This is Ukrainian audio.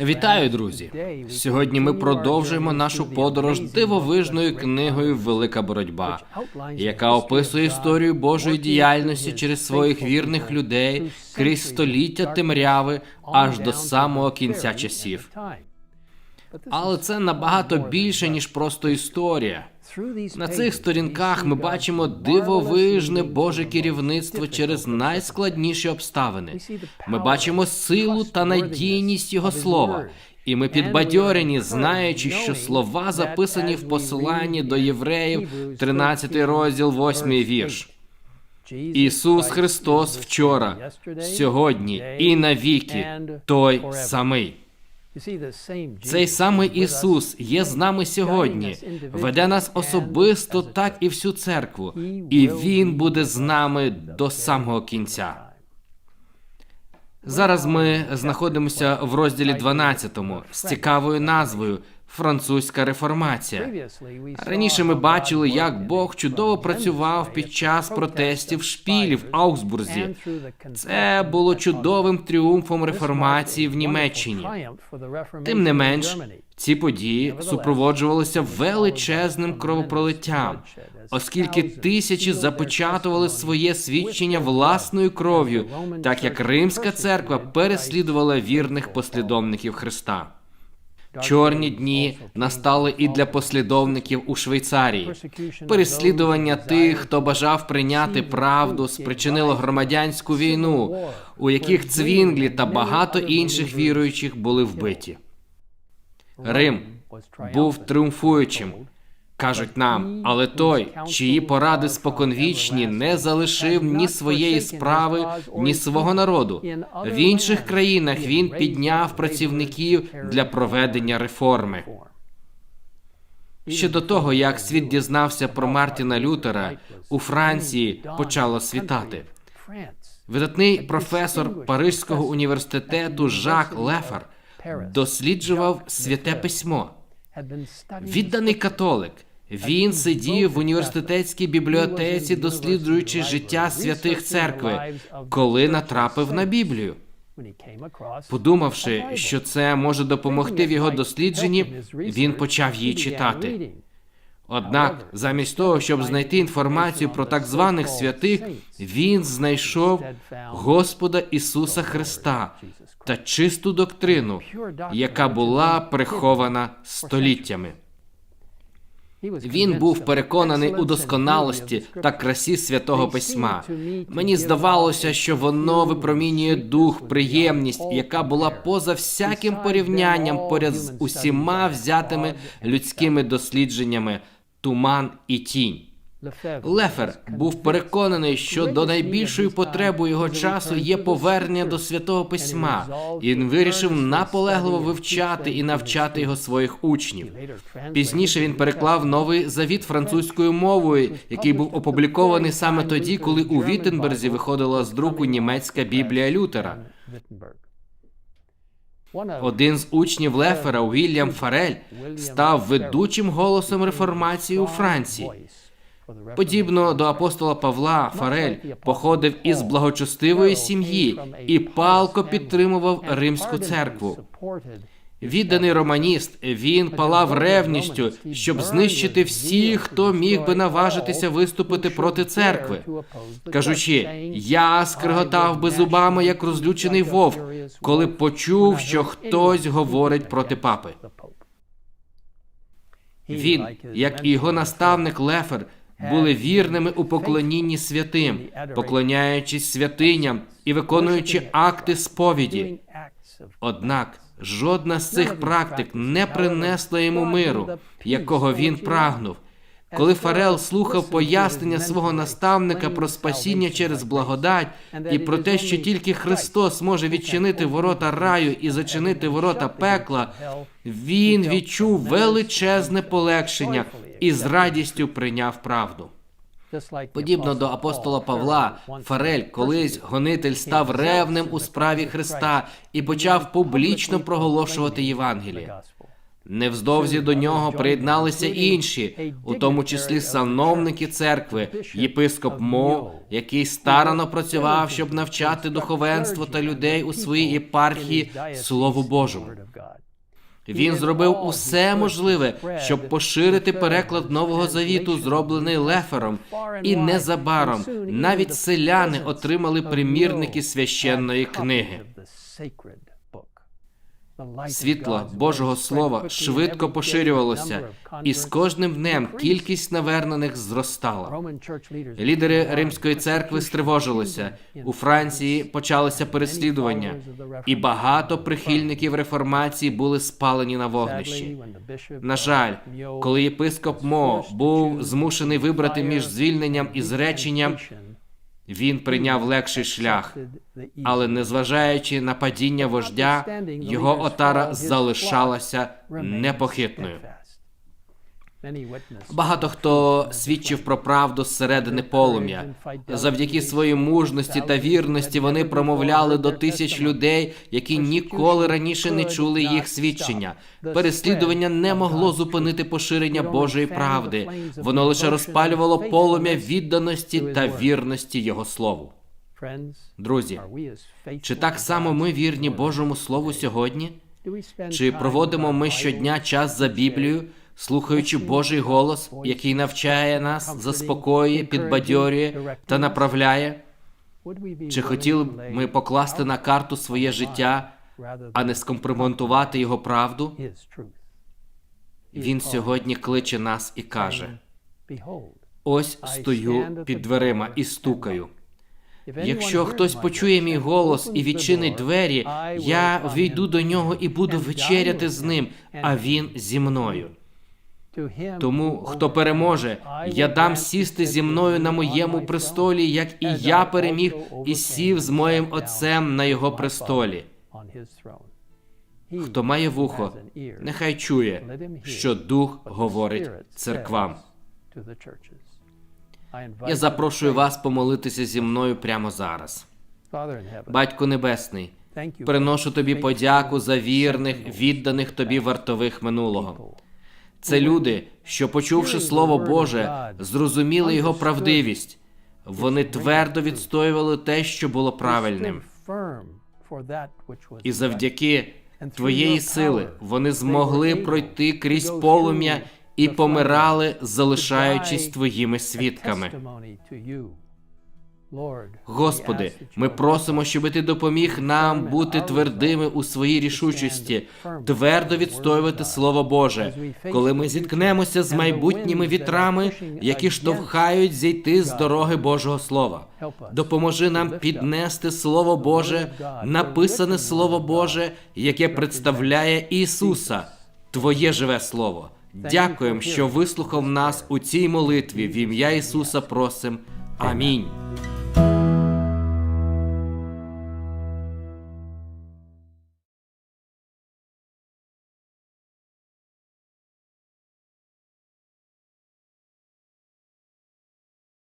Вітаю, друзі! Сьогодні ми продовжуємо нашу подорож дивовижною книгою Велика боротьба, яка описує історію Божої діяльності через своїх вірних людей крізь століття темряви аж до самого кінця часів. Але це набагато більше ніж просто історія. На цих сторінках ми бачимо дивовижне Боже керівництво через найскладніші обставини. Ми бачимо силу та надійність Його слова, і ми підбадьорені, знаючи, що слова записані в посиланні до євреїв, 13 розділ, 8 вірш. Ісус Христос вчора, сьогодні і навіки той самий. Цей самий Ісус є з нами сьогодні, веде нас особисто, так і всю церкву, і Він буде з нами до самого кінця. Зараз ми знаходимося в розділі 12 з цікавою назвою Французька реформація. Раніше ми бачили, як Бог чудово працював під час протестів шпілів в Аугсбурзі. Це було чудовим тріумфом реформації в Німеччині. Тим не менш, ці події супроводжувалися величезним кровопролиттям, оскільки тисячі започатували своє свідчення власною кров'ю, так як Римська церква переслідувала вірних послідовників Христа. Чорні дні настали і для послідовників у Швейцарії. Переслідування тих, хто бажав прийняти правду, спричинило громадянську війну, у яких цвінглі та багато інших віруючих були вбиті. Рим був тріумфуючим. Кажуть нам, але той, чиї поради споконвічні, не залишив ні своєї справи, ні свого народу. В інших країнах він підняв працівників для проведення реформи. Ще до того, як світ дізнався про Мартіна Лютера, у Франції почало світати. Видатний професор Паризького університету Жак Лефер досліджував святе письмо. Відданий католик. Він сидів в університетській бібліотеці, досліджуючи життя святих церкви, коли натрапив на Біблію. Подумавши, що це може допомогти в його дослідженні, він почав її читати. Однак, замість того, щоб знайти інформацію про так званих святих, він знайшов Господа Ісуса Христа та чисту доктрину, яка була прихована століттями. Він був переконаний у досконалості та красі святого письма. Мені здавалося, що воно випромінює дух, приємність, яка була поза всяким порівнянням поряд з усіма взятими людськими дослідженнями туман і тінь. Лефер був переконаний, що до найбільшою потребою його часу є повернення до святого письма, і він вирішив наполегливо вивчати і навчати його своїх учнів. Пізніше він переклав новий завіт французькою мовою, який був опублікований саме тоді, коли у Віттенберзі виходила з друку німецька Біблія Лютера. Один з учнів Лефера, Уільям Фарель, став ведучим голосом реформації у Франції. Подібно до апостола Павла, Фарель походив із благочестивої сім'ї і палко підтримував римську церкву. Відданий романіст, він палав ревністю, щоб знищити всіх, хто міг би наважитися виступити проти церкви. Кажучи, я скриготав би зубами, як розлючений вовк, коли почув, що хтось говорить проти папи. Він, як і його наставник Лефер, були вірними у поклонінні святим, поклоняючись святиням і виконуючи акти сповіді. Однак жодна з цих практик не принесла йому миру, якого він прагнув. Коли Фарел слухав пояснення свого наставника про спасіння через благодать і про те, що тільки Христос може відчинити ворота раю і зачинити ворота пекла, він відчув величезне полегшення і з радістю прийняв правду. Подібно до апостола Павла, Фарель, колись гонитель, став ревним у справі Христа і почав публічно проголошувати Євангеліє. Невздовзі до нього приєдналися інші, у тому числі сановники церкви, єпископ Мо, який старано працював, щоб навчати духовенство та людей у своїй єпархії Слову Божому. Він зробив усе можливе, щоб поширити переклад Нового Завіту, зроблений Лефером, і незабаром навіть селяни отримали примірники священної книги. Світло Божого Слова швидко поширювалося, і з кожним днем кількість навернених зростала. Лідери Римської церкви стривожилися. У Франції почалися переслідування, і багато прихильників реформації були спалені на вогнищі. На жаль, коли єпископ Мо був змушений вибрати між звільненням і зреченням, він прийняв легший шлях, але незважаючи на падіння вождя, його отара залишалася непохитною. Багато хто свідчив про правду зсередини полум'я. Завдяки своїй мужності та вірності вони промовляли до тисяч людей, які ніколи раніше не чули їх свідчення. Переслідування не могло зупинити поширення Божої правди. Воно лише розпалювало полум'я відданості та вірності Його слову. Друзі, чи так само ми вірні Божому Слову сьогодні? Чи проводимо ми щодня час за Біблію, слухаючи Божий голос, який навчає нас, заспокоює, підбадьорює та направляє? Чи хотіли б ми покласти на карту своє життя, а не скомпроментувати його правду? Він сьогодні кличе нас і каже: ось стою під дверима і стукаю. Якщо хтось почує мій голос і відчинить двері, я війду до нього і буду вечеряти з ним, а він зі мною. Тому, хто переможе, я дам сісти зі мною на моєму престолі, як і я переміг і сів з моїм отцем на його престолі. Хто має вухо, нехай чує, що дух говорить церквам. Я запрошую вас помолитися зі мною прямо зараз. Батько Небесний, приношу тобі подяку за вірних, відданих тобі вартових минулого. Це люди, що, почувши Слово Боже, зрозуміли його правдивість. Вони твердо відстоювали те, що було правильним. І завдяки твоєї сили вони змогли пройти крізь полум'я і помирали, залишаючись твоїми свідками. Господи, ми просимо, щоб ти допоміг нам бути твердими у своїй рішучості, твердо відстоювати Слово Боже, коли ми зіткнемося з майбутніми вітрами, які штовхають зійти з дороги Божого Слова. Допоможи нам піднести Слово Боже, написане Слово Боже, яке представляє Ісуса, Твоє живе Слово. Дякуємо, що вислухав нас у цій молитві. В ім'я Ісуса просим. Амінь.